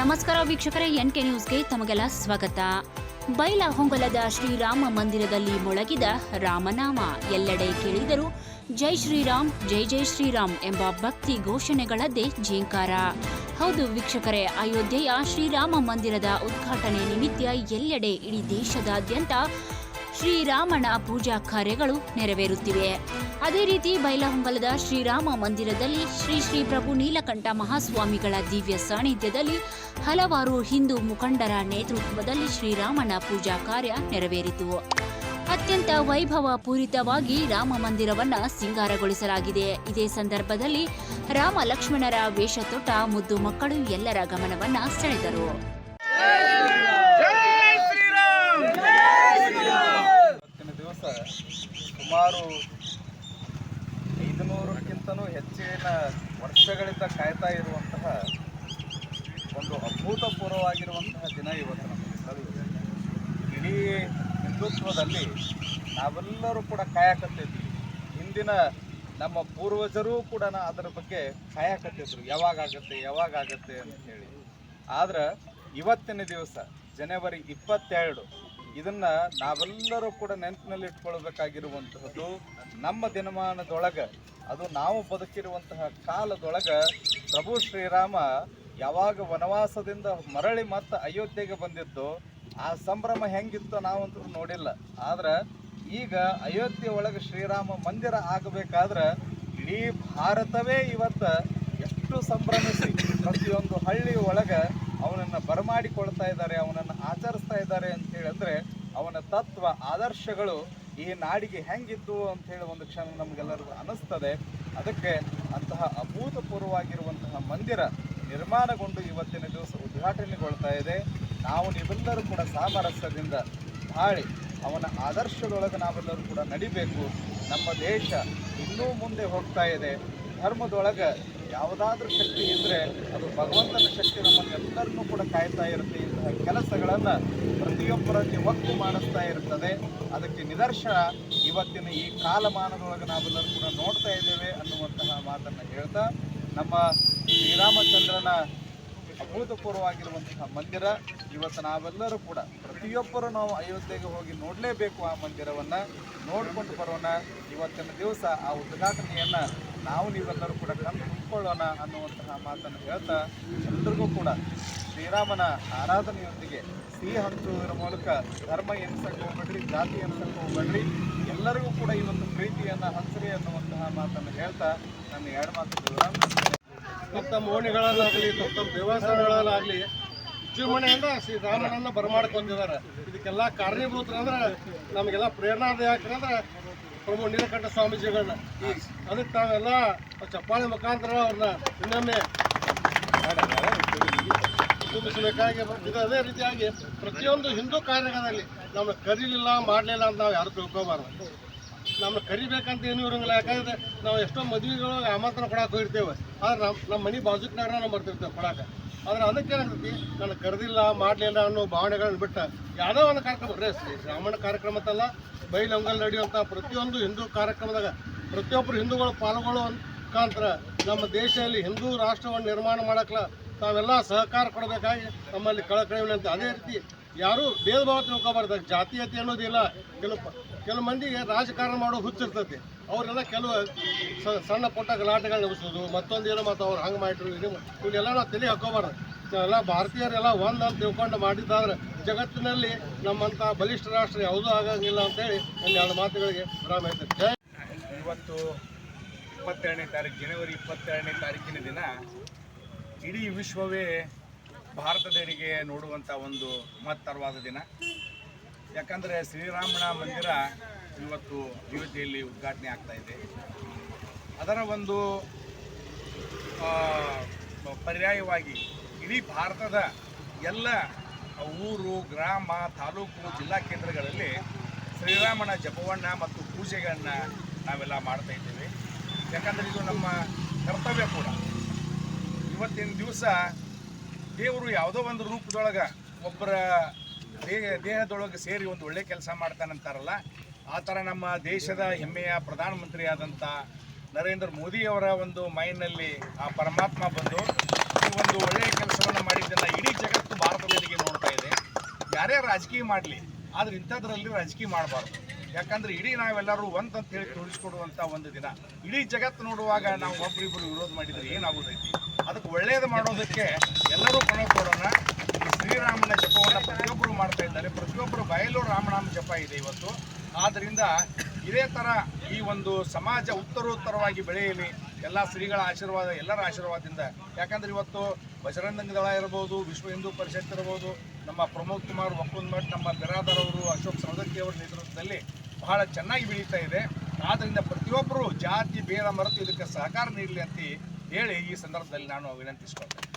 ನಮಸ್ಕಾರ ವೀಕ್ಷಕರೇ N K ನ್ಯೂಸ್ಗೆ ತಮಗೆಲ್ಲ ಸ್ವಾಗತ. ಬೈಲಹೊಂಗಲದ ಶ್ರೀರಾಮ ಮಂದಿರದಲ್ಲಿ ಮೊಳಗಿದ ರಾಮನಾಮ. ಎಲ್ಲೆಡೆ ಕೇಳಿದರೂ ಜೈ ಶ್ರೀರಾಮ್, ಜೈ ಜೈ ಶ್ರೀರಾಮ್ ಎಂಬ ಭಕ್ತಿ ಘೋಷಣೆಗಳದ್ದೇ ಜೀಂಕಾರ. ಹೌದು ವೀಕ್ಷಕರೇ, ಅಯೋಧ್ಯೆಯ ಶ್ರೀರಾಮ ಮಂದಿರದ ಉದ್ಘಾಟನೆ ನಿಮಿತ್ತ ಎಲ್ಲೆಡೆ ಇಡೀ ದೇಶದಾದ್ಯಂತ ಶ್ರೀರಾಮನ ಪೂಜಾ ಕಾರ್ಯಗಳು ನೆರವೇರುತ್ತಿವೆ. ಅದೇ ರೀತಿ ಬೈಲಹೊಂಗಲದ ಶ್ರೀರಾಮ ಮಂದಿರದಲ್ಲಿ ಶ್ರೀ ಶ್ರೀ ಪ್ರಭು ನೀಲಕಂಠ ಮಹಾಸ್ವಾಮಿಗಳ ದಿವ್ಯ ಸಾನ್ನಿಧ್ಯದಲ್ಲಿ ಹಲವಾರು ಹಿಂದೂ ಮುಖಂಡರ ನೇತೃತ್ವದಲ್ಲಿ ಶ್ರೀರಾಮನ ಪೂಜಾ ಕಾರ್ಯ ನೆರವೇರಿತು. ಅತ್ಯಂತ ವೈಭವ ಪೂರಿತವಾಗಿ ರಾಮ ಮಂದಿರವನ್ನ ಸಿಂಗಾರಗೊಳಿಸಲಾಗಿದೆ. ಇದೇ ಸಂದರ್ಭದಲ್ಲಿ ರಾಮ ಲಕ್ಷ್ಮಣರ ವೇಷ ತೊಟ್ಟ ಮುದ್ದು ಮಕ್ಕಳು ಎಲ್ಲರ ಗಮನವನ್ನ ಸೆಳೆದರು ಇವತ್ತಿನ ದಿವಸ ಸುಮಾರು ಐದುನೂರಕ್ಕಿಂತನೂ ಹೆಚ್ಚಿನ ವರ್ಷಗಳಿಂದ ಕಾಯ್ತಾ ಇರುವಂತಹ ಒಂದು ಅಭೂತಪೂರ್ವವಾಗಿರುವಂತಹ ದಿನ ಇವತ್ತು ನಮಗೆ. ಇಡೀ ಹಿಂದುತ್ವದಲ್ಲಿ ನಾವೆಲ್ಲರೂ ಕೂಡ ಕಾಯಕತ್ತಿದ್ವಿ. ಹಿಂದಿನ ನಮ್ಮ ಪೂರ್ವಜರೂ ಕೂಡ ಅದರ ಬಗ್ಗೆ ಕಾಯಕತ್ತಿದ್ರು. ಯಾವಾಗ ಆಗತ್ತೆ ಯಾವಾಗ ಆಗತ್ತೆ ಅಂತ ಹೇಳಿ. ಆದ್ರೆ ಇವತ್ತಿನ ದಿವಸ, ಜನವರಿ ಇಪ್ಪತ್ತೆರಡು ಇದನ್ನ ನಾವೆಲ್ಲರೂ ಕೂಡ ನೆನಪಿನಲ್ಲಿ ಇಟ್ಕೊಳ್ಬೇಕಾಗಿರುವಂತಹದ್ದು ನಮ್ಮ ದಿನಮಾನದೊಳಗೆ, ಅದು ನಾವು ಬದುಕಿರುವಂತಹ ಕಾಲದೊಳಗೆ ಪ್ರಭು ಶ್ರೀರಾಮ ಯಾವಾಗ ವನವಾಸದಿಂದ ಮರಳಿ ಮತ್ತೆ ಅಯೋಧ್ಯೆಗೆ ಬಂದಿದ್ದು, ಆ ಸಂಭ್ರಮ ಹೆಂಗಿತ್ತು ನಾವಂತೂ ನೋಡಿಲ್ಲ. ಆದ್ರೆ ಈಗ ಅಯೋಧ್ಯೆ ಒಳಗೆ ಶ್ರೀರಾಮ ಮಂದಿರ ಆಗಬೇಕಾದ್ರೆ ಇಡೀ ಭಾರತವೇ ಇವತ್ತು ಎಷ್ಟು ಸಂಭ್ರಮಿಸಿ ಪ್ರತಿಯೊಂದು ಹಳ್ಳಿ ಒಳಗೆ ಅವನನ್ನ ಬರಮಾಡಿಕೊಳ್ತಾ ಇದ್ದಾರೆ, ಅವನನ್ನು ಆಚರಿಸ್ತಾ ಇದ್ದಾರೆ ಅಂತ ಹೇಳಿದ್ರೆ ಅವನ ತತ್ವ, ಆದರ್ಶಗಳು ಈ ನಾಡಿಗೆ ಹೆಂಗಿದ್ದು ಅಂತ ಹೇಳಿ ಒಂದು ಕ್ಷಣ ನಮಗೆಲ್ಲರಿಗೂ ಅನಿಸ್ತದೆ. ಅದಕ್ಕೆ ಅಂತಹ ಅಭೂತಪೂರ್ವವಾಗಿರುವಂತಹ ಮಂದಿರ ನಿರ್ಮಾಣಗೊಂಡು ಇವತ್ತಿನ ದಿವಸ ಉದ್ಘಾಟನೆಗೊಳ್ತಾ ಇದೆ. ನಾವು ನೀವೆಲ್ಲರೂ ಕೂಡ ಸಾಮರಸ್ಯದಿಂದ ಬಾಳಿ ಅವನ ಆದರ್ಶದೊಳಗೆ ನಾವೆಲ್ಲರೂ ಕೂಡ ನಡಿಬೇಕು. ನಮ್ಮ ದೇಶ ಇನ್ನೂ ಮುಂದೆ ಹೋಗ್ತಾ ಇದೆ. ಧರ್ಮದೊಳಗೆ ಯಾವುದಾದ್ರೂ ಶಕ್ತಿ ಇದ್ದರೆ ಅದು ಭಗವಂತನ ಶಕ್ತಿ ನಮ್ಮನ್ನು ಎಲ್ಲರನ್ನೂ ಕೂಡ ಕಾಯ್ತಾ ಇರುತ್ತೆ. ಇಂತಹ ಕೆಲಸಗಳನ್ನು ಪ್ರತಿಯೊಬ್ಬರಲ್ಲಿ ಒತ್ತು ಮಾಡಿಸ್ತಾ ಇರ್ತದೆ. ಅದಕ್ಕೆ ನಿದರ್ಶನ ಇವತ್ತಿನ ಈ ಕಾಲಮಾನದೊಳಗೆ ನಾವೆಲ್ಲರೂ ಕೂಡ ನೋಡ್ತಾ ಇದ್ದೇವೆ ಅನ್ನುವಂತಹ ಮಾತನ್ನು ಹೇಳ್ತಾ, ನಮ್ಮ ಶ್ರೀರಾಮಚಂದ್ರನ ಅಭೂತಪೂರ್ವವಾಗಿರುವಂತಹ ಮಂದಿರ, ಇವತ್ತು ನಾವೆಲ್ಲರೂ ಕೂಡ ಪ್ರತಿಯೊಬ್ಬರು ನಾವು ಅಯೋಧ್ಯೆಗೆ ಹೋಗಿ ನೋಡಲೇಬೇಕು ಆ ಮಂದಿರವನ್ನು. ನೋಡ್ಕೊಂಡು ಬರೋಣ. ಇವತ್ತಿನ ದಿವಸ ಆ ಉದ್ಘಾಟನೆಯನ್ನ ನಾವು ನೀವೆಲ್ಲರೂ ಕೂಡ ಕಣ್ಣು ತುಂಬಿಕೊಳ್ಳೋಣ ಅನ್ನುವಂತಹ ಮಾತನ್ನು ಹೇಳ್ತಾ ಎಲ್ರಿಗೂ ಕೂಡ ಶ್ರೀರಾಮನ ಆರಾಧನೆಯೊಂದಿಗೆ ಸಿಹಿ ಹಂಚುವುದರ ಮೂಲಕ ಧರ್ಮ ಎನಿಸಕ್ಕೆ ಹೋಗ್ಬೇಡ್ರಿ, ಜಾತಿ ಎನಿಸಕ್ಕೆ ಹೋಗ್ಬೇಡ್ರಿ. ಎಲ್ಲರಿಗೂ ಕೂಡ ಈ ಒಂದು ಪ್ರೀತಿಯನ್ನು ಹಂಚ್ರಿ ಅನ್ನುವಂತಹ ಮಾತನ್ನು ಹೇಳ್ತಾ ನನ್ನ ಎರಡು ಮಾತುಗಳು ತಮ್ಮ ಓಣಿಗಳಲ್ಲಾಗಲಿ, ತಮ್ಮ ತಮ್ಮ ದೇವಸ್ಥಾನಗಳಲ್ಲಾಗಲಿ, ವಿಜೃಂಭಣೆಯಿಂದ ಶ್ರೀರಾಮನನ್ನು ಬರಮಾಡ್ಕೊಂಡಿದ್ದಾರೆ. ಇದಕ್ಕೆಲ್ಲ ಕಾರಣೀಭೂತರಂದ್ರೆ ನಮಗೆಲ್ಲ ಪ್ರೇರಣಾದಾಯಕರಂದ್ರೆ ಪ್ರಭು ನೀಲಕಂಠ ಸ್ವಾಮೀಜಿಗಳನ್ನ. ಅದಕ್ಕೆ ತಾವೆಲ್ಲ ಚಪ್ಪಾಳೆ ಮುಖಾಂತರ ಅವ್ರನ್ನ ಇನ್ನೊಮ್ಮೆ ತುಂಬಿಸಬೇಕಾಗಿ ಇದು ಅದೇ ರೀತಿಯಾಗಿ ಪ್ರತಿಯೊಂದು ಹಿಂದೂ ಕಾರ್ಯಕ್ರಮದಲ್ಲಿ ನಮ್ಮನ್ನ ಕರೀಲಿಲ್ಲ, ಮಾಡಲಿಲ್ಲ ಅಂತ ನಾವು ಯಾರು ತಿಳ್ಕೊಬಾರ್ದು. ನಮ್ಮ ಕರಿಬೇಕಂತ ಏನೂ ಇರೋಂಗಿಲ್ಲ. ಯಾಕಂದ್ರೆ ನಾವು ಎಷ್ಟೋ ಮದುವೆಗಳು ಆಮಂತ್ರಣ ಕೊಡಕ್ಕೆ ಹೋಗಿರ್ತೇವೆ. ಆದ್ರೆ ನಮ್ಮ ನಮ್ಮ ಮನೆ ಬಾಜುಕ್ನಾಗ ನಾವು ಬರ್ತಿರ್ತೇವೆ ಕೊಡಕ್ಕೆ ಆದ್ರೆ ಅದಕ್ಕೆ ಏನಾಗ್ತೈತಿ ನಾನು ಕರೆದಿಲ್ಲ ಮಾಡಲಿಲ್ಲ ಅನ್ನೋ ಭಾವನೆಗಳನ್ನು ಬಿಟ್ಟು ಯಾವುದೋ ಒಂದು ಕಾರ್ಯಕ್ರಮ. ರೇ ಕಾರ್ಯಕ್ರಮ ಅಂತಲ್ಲ ಬೈಲಂಗಲ್ ನಡೆಯುವಂಥ ಪ್ರತಿಯೊಂದು ಹಿಂದೂ ಕಾರ್ಯಕ್ರಮದಾಗ ಪ್ರತಿಯೊಬ್ಬರು ಹಿಂದೂಗಳು ಪಾಲ್ಗೊಳ್ಳುವ ಮುಖಾಂತರ ನಮ್ಮ ದೇಶದಲ್ಲಿ ಹಿಂದೂ ರಾಷ್ಟ್ರವನ್ನು ನಿರ್ಮಾಣ ಮಾಡಕ್ಕೆ ತಾವೆಲ್ಲ ಸಹಕಾರ ಕೊಡಬೇಕಾಗಿ ನಮ್ಮಲ್ಲಿ ಕಳಕಳಿ ಅಂತ ಅದೇ ರೀತಿ ಯಾರೂ ಭೇದ ಭಾವ ತಿಳ್ಕೊಬಾರ್ದು ಜಾತೀಯತೆ ಅನ್ನೋದಿಲ್ಲ. ಕೆಲವು ಕೆಲವು ಮಂದಿಗೆ ರಾಜಕಾರಣ ಮಾಡೋ ಹುಚ್ಚಿರ್ತೈತಿ. ಅವರೆಲ್ಲ ಕೆಲವು ಸಣ್ಣ ಪುಟ್ಟ ಗಲಾಟೆಗಳು ನಡೆಸೋದು, ಮತ್ತೊಂದು ಏನೋ ಮತ್ತು ಅವ್ರು ಹಂಗೆ ಮಾಡಿರು ಇವನ್ನೆಲ್ಲ ನಾವು ತಲೆ ಹಾಕೋಬಾರ್ದು. ಎಲ್ಲ ಭಾರತೀಯರೆಲ್ಲ ಒಂದು ಅಂತ ತಿಳ್ಕೊಂಡು ಮಾಡಿದ್ದಾದ್ರೆ ಜಗತ್ತಿನಲ್ಲಿ ನಮ್ಮಂಥ ಬಲಿಷ್ಠ ರಾಷ್ಟ್ರ ಯಾವುದೂ ಆಗಂಗಿಲ್ಲ ಅಂತೇಳಿ ನನ್ನ ಎರಡು ಮಾತುಗಳಿಗೆ ವಿರಾಮ ಹೇಳ್ತೇನೆ. ಇವತ್ತು ಇಪ್ಪತ್ತೆರಡನೇ ತಾರೀಕು ಜನವರಿ ಇಪ್ಪತ್ತೆರಡನೇ ತಾರೀಕಿನ ದಿನ ಇಡೀ ವಿಶ್ವವೇ ಭಾರತದೆಡೆಗೆ ನೋಡುವಂಥ ಒಂದು ಮಹತ್ತರವಾದ ದಿನ. ಯಾಕಂದರೆ ಶ್ರೀರಾಮನ ಮಂದಿರ ಇವತ್ತು ಅಯೋಧ್ಯೆಯಲ್ಲಿ ಉದ್ಘಾಟನೆ ಆಗ್ತಾ ಇದೆ. ಅದರ ಒಂದು ಪರ್ಯಾಯವಾಗಿ ಇಡೀ ಭಾರತದ ಎಲ್ಲ ಊರು, ಗ್ರಾಮ, ತಾಲೂಕು, ಜಿಲ್ಲಾ ಕೇಂದ್ರಗಳಲ್ಲಿ ಶ್ರೀರಾಮನ ಜಪವನ್ನ ಮತ್ತು ಪೂಜೆಗಳನ್ನು ನಾವೆಲ್ಲ ಮಾಡ್ತಾ ಇದ್ದೇವೆ. ಯಾಕಂದರೆ ಇದು ನಮ್ಮ ಕರ್ತವ್ಯ ಕೂಡ. ಇವತ್ತಿನ ದಿವಸ ದೇವರು ಯಾವುದೋ ಒಂದು ರೂಪದೊಳಗೆ ಒಬ್ಬರ ದೇಹ, ದೇಹದೊಳಗೆ ಸೇರಿ ಒಂದು ಒಳ್ಳೆ ಕೆಲಸ ಮಾಡ್ತಾನಂತಾರಲ್ಲ ಆ ಥರ ನಮ್ಮ ದೇಶದ ಹೆಮ್ಮೆಯ ಪ್ರಧಾನಮಂತ್ರಿ ಆದಂಥ ನರೇಂದ್ರ ಮೋದಿಯವರ ಒಂದು ಮೈಂಡ್ನಲ್ಲಿ ಆ ಪರಮಾತ್ಮ ಬಂದು ಒಂದು ಒಳ್ಳೆಯ ಕೆಲಸವನ್ನು ಮಾಡಿದ್ದನ್ನು ಇಡೀ ಜಗತ್ತು ಭಾರತದಲ್ಲಿಗೆ ನೋಡ್ತಾ ಇದೆ. ಯಾರೇ ರಾಜಕೀಯ ಮಾಡಲಿ, ಆದರೆ ಇಂಥದ್ರಲ್ಲಿ ರಾಜಕೀಯ ಮಾಡಬಾರ್ದು. ಯಾಕಂದ್ರೆ ಇಡೀ ನಾವೆಲ್ಲರೂ ಒಂದ್ ಅಂತ ಹೇಳಿ ತೋರಿಸ್ಕೊಡುವಂಥ ಒಂದು ದಿನ. ಇಡೀ ಜಗತ್ತು ನೋಡುವಾಗ ನಾವು ಒಬ್ಬರಿಬ್ಬರು ವಿರೋಧ ಮಾಡಿದ್ರೆ ಏನಾಗೋದೈತಿ? ಅದಕ್ಕೆ ಒಳ್ಳೆಯದು ಮಾಡೋದಕ್ಕೆ ಎಲ್ಲರೂ ಪಣ ಕೊಡೋಣ. ಶ್ರೀರಾಮನ ಜಪವನ್ನು ಪ್ರತಿಯೊಬ್ಬರು ಮಾಡ್ತಾ ಇದ್ದಾರೆ. ಪ್ರತಿಯೊಬ್ಬರು ಬಯಲು ರಾಮನಾಮ ಜಪ ಇದೆ ಇವತ್ತು. ಆದ್ದರಿಂದ ಇದೇ ಥರ ಈ ಒಂದು ಸಮಾಜ ಉತ್ತರೋತ್ತರವಾಗಿ ಬೆಳೆಯಲಿ. ಎಲ್ಲ ಶ್ರೀಗಳ ಆಶೀರ್ವಾದ, ಎಲ್ಲರ ಆಶೀರ್ವಾದದಿಂದ. ಯಾಕಂದ್ರೆ ಇವತ್ತು ಬಜರಂಗದಳ ಇರ್ಬೋದು, ವಿಶ್ವ ಹಿಂದೂ ಪರಿಷತ್ ಇರ್ಬೋದು ನಮ್ಮ ಪ್ರಮೋದ್ ಕುಮಾರ್ ವಕುಂದ್ ಮಠ್, ನಮ್ಮ ಬಿರಾದರ್ ಅವರು ಅಶೋಕ್ ಸವದತ್ತಿ ಅವರ ನೇತೃತ್ವದಲ್ಲಿ ಬಹಳ ಚೆನ್ನಾಗಿ ಬೆಳೀತಾ ಇದೆ. ಆದ್ದರಿಂದ ಪ್ರತಿಯೊಬ್ಬರು ಜಾತಿ, ಭೇದ, ಮರೆತು ಇದಕ್ಕೆ ಸಹಕಾರ ನೀಡಲಿ ಅಂತ ಹೇಳಿ ಈ ಸಂದರ್ಭದಲ್ಲಿ ನಾನು ವಿನಂತಿಸ್ಕೊಳ್ತೇನೆ.